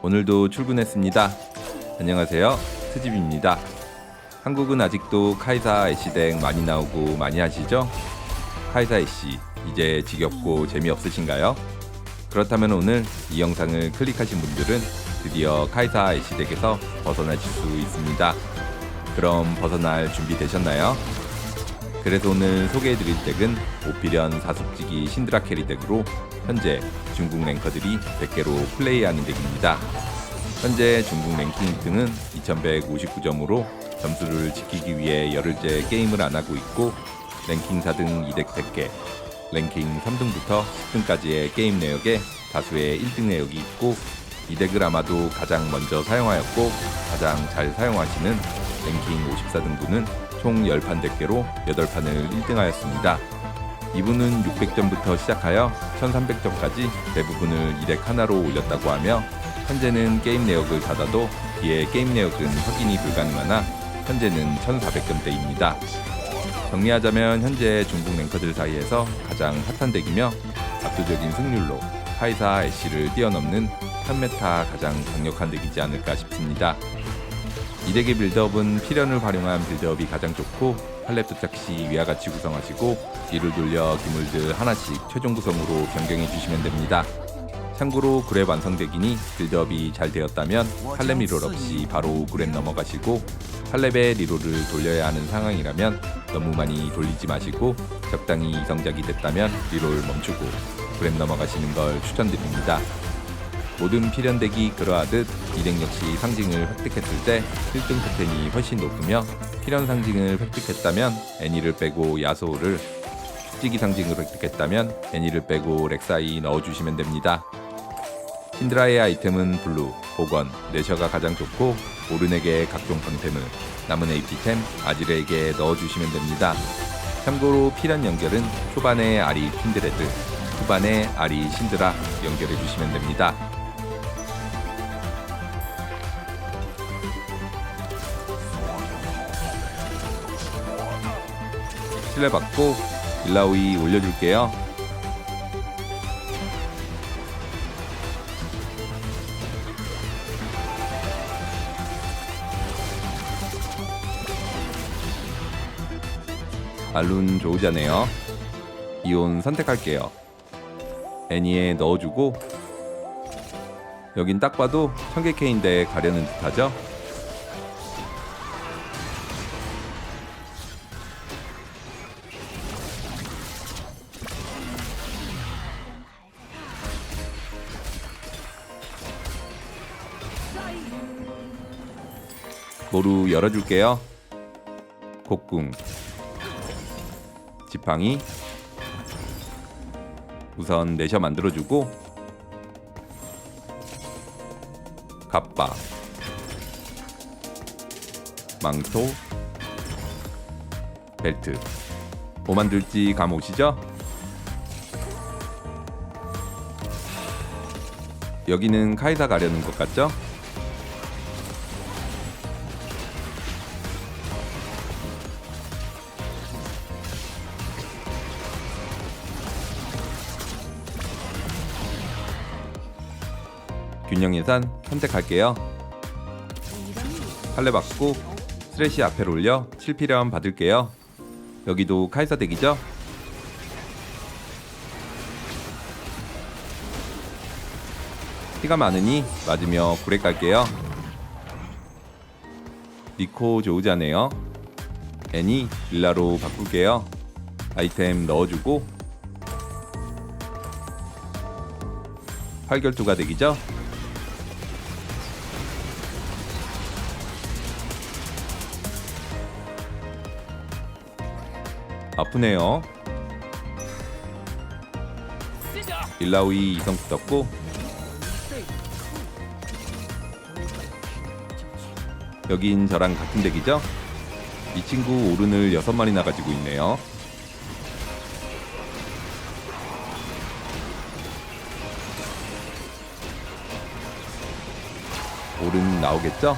오늘도 출근했습니다. 안녕하세요. 트집입니다. 한국은 아직도 카이사 애쉬덱 많이 나오고 많이 하시죠? 카이사 애쉬 이제 지겹고 재미없으신가요? 그렇다면 오늘 이 영상을 클릭하신 분들은 드디어 카이사 애쉬덱에서 벗어나실 수 있습니다. 그럼 벗어날 준비 되셨나요? 그래서 오늘 소개해드릴 덱은 오피련 사숙지기 신드라 캐리 덱으로 현재 중국 랭커들이 100개로 플레이하는 덱입니다. 현재 중국 랭킹 1등은 2159점으로 점수를 지키기 위해 열흘째 게임을 안 하고 있고 랭킹 4등 2덱 100개, 랭킹 3등부터 10등까지의 게임 내역에 다수의 1등 내역이 있고 이 덱을 아마도 가장 먼저 사용하였고 가장 잘 사용하시는 랭킹 54등분은 총 10판 덱계로 8판을 1등하였습니다. 이분은 600점부터 시작하여 1300점까지 대부분을 이덱 하나로 올렸다고 하며 현재는 게임 내역을 닫아도 뒤에 게임 내역은 확인이 불가능하나 현재는 1400점대입니다. 정리하자면 현재 중국 랭커들 사이에서 가장 핫한 덱이며 압도적인 승률로 카이사 애쉬를 뛰어넘는 3메타 가장 강력한 덱이지 않을까 싶습니다. 이 덱의 빌드업은 필연을 활용한 빌드업이 가장 좋고 팔렙 도착 시 위와 같이 구성하시고 뒤를 돌려 기물들 하나씩 최종 구성으로 변경해 주시면 됩니다. 참고로 그랩 완성되기니 빌드업이 잘 되었다면 팔렙 리롤 없이 바로 그랩 넘어가시고 팔렙에 리롤을 돌려야 하는 상황이라면 너무 많이 돌리지 마시고 적당히 이성작이 됐다면 리롤 멈추고 그랩 넘어가시는 걸 추천드립니다. 모든 필연덱이 그러하듯 이덱 역시 상징을 획득했을 때 1등 포텐이 훨씬 높으며 필연 상징을 획득했다면 애니를 빼고 야소를 축지기 상징을 획득했다면 애니를 빼고 렉사이 넣어주시면 됩니다. 신드라의 아이템은 블루, 보건, 내셔가 가장 좋고 오른에게 각종 방템을 남은 AP템 아지르에게 넣어주시면 됩니다. 참고로 필연 연결은 초반에 아리 킨드레드, 후반에 아리 신드라 연결해주시면 됩니다. 신뢰 받고 일라오이 올려줄게요. 알룬 좋으자네요. 이온 선택할게요. 애니에 넣어주고 여긴 딱 봐도 청계케인데 가려는 듯하죠? 모루 열어줄게요. 곡궁. 지팡이. 우선 내셔 만들어주고. 갑바. 망토. 벨트. 뭐 만들지? 감 오시죠? 여기는 카이사 가려는 것 같죠? 균형 예산 선택할게요. 할래 받고 스레시 앞에 올려 7필요함 받을게요. 여기도 카이사 덱이죠? 피가 많으니 맞으며 구레 깔게요. 니코 좋으자네요. 애니 릴라로 바꿀게요. 아이템 넣어주고 활결투가 덱이죠? 아프네요. 일라우이 이성 붙었고 여긴 저랑 같은 덱이죠? 이 친구 오른을 여섯 마리나 가지고 있네요. 오른 나오겠죠?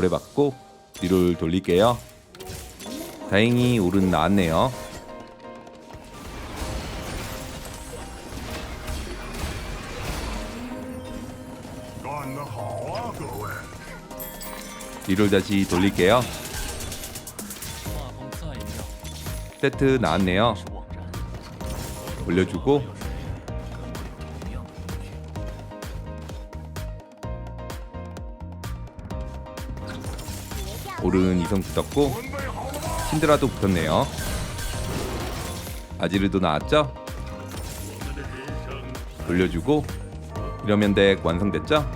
고래받고 뒤를 돌릴게요. 다행히 오른 나왔네요. 뒤를 다시 돌릴게요. 세트 나왔네요. 올려주고 오른 이성수 떴고 신드라도 붙었네요. 아지르도 나왔죠? 돌려주고 이러면 덱 완성됐죠?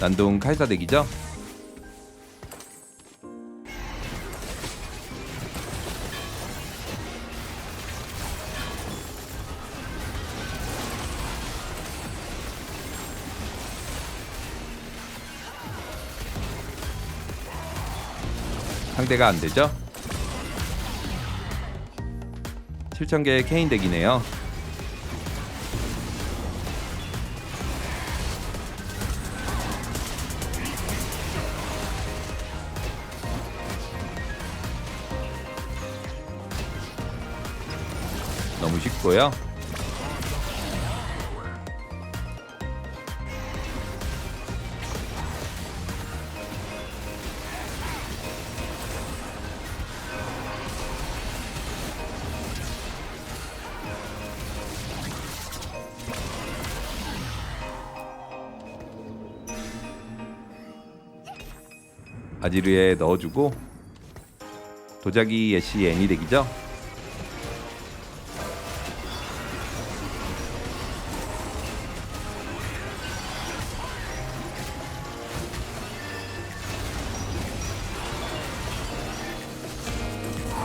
난동 칼사 덱이죠? 상대가 안 되죠? 7,000개의 케인 덱이네요. 너무 쉽고요. 아지르에 넣어주고 도자기 예시 애니 덱이죠?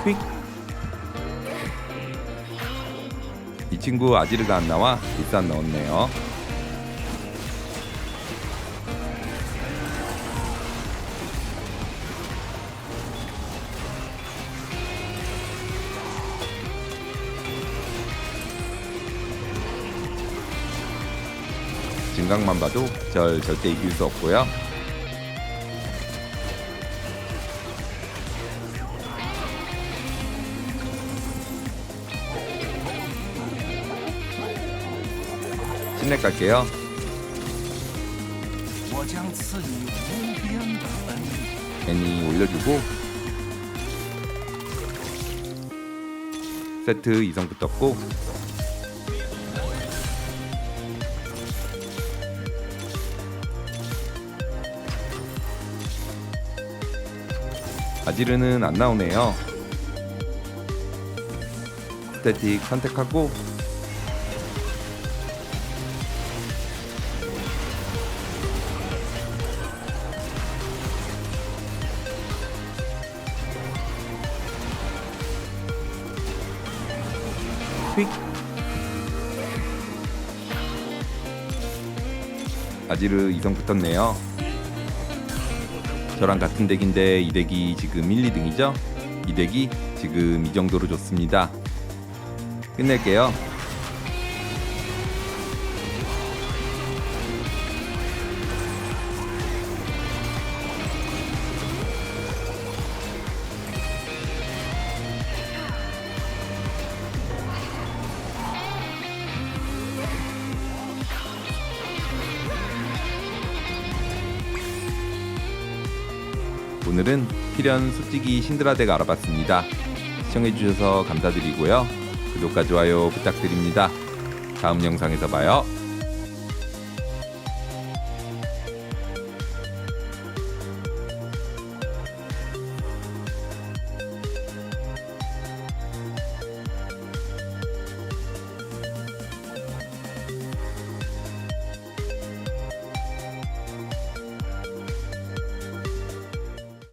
휙. 이 친구 아지르가 안 나와 일산 넣었네요. 중각만 봐도 절 절대 이길 수 없고요. 신내 갈게요. 애니 올려주고 세트 이성부 떴고 아지르는 안 나오네요. 스태틱 선택하고. 휙. 아지르 이성 붙었네요 저랑 같은 덱인데 이 덱이 지금 1, 2등이죠? 이 덱이 지금 이 정도로 좋습니다. 끝낼게요 오늘은 필연 솔직히 신드라덱 알아봤습니다. 시청해주셔서 감사드리고요. 구독과 좋아요 부탁드립니다. 다음 영상에서 봐요.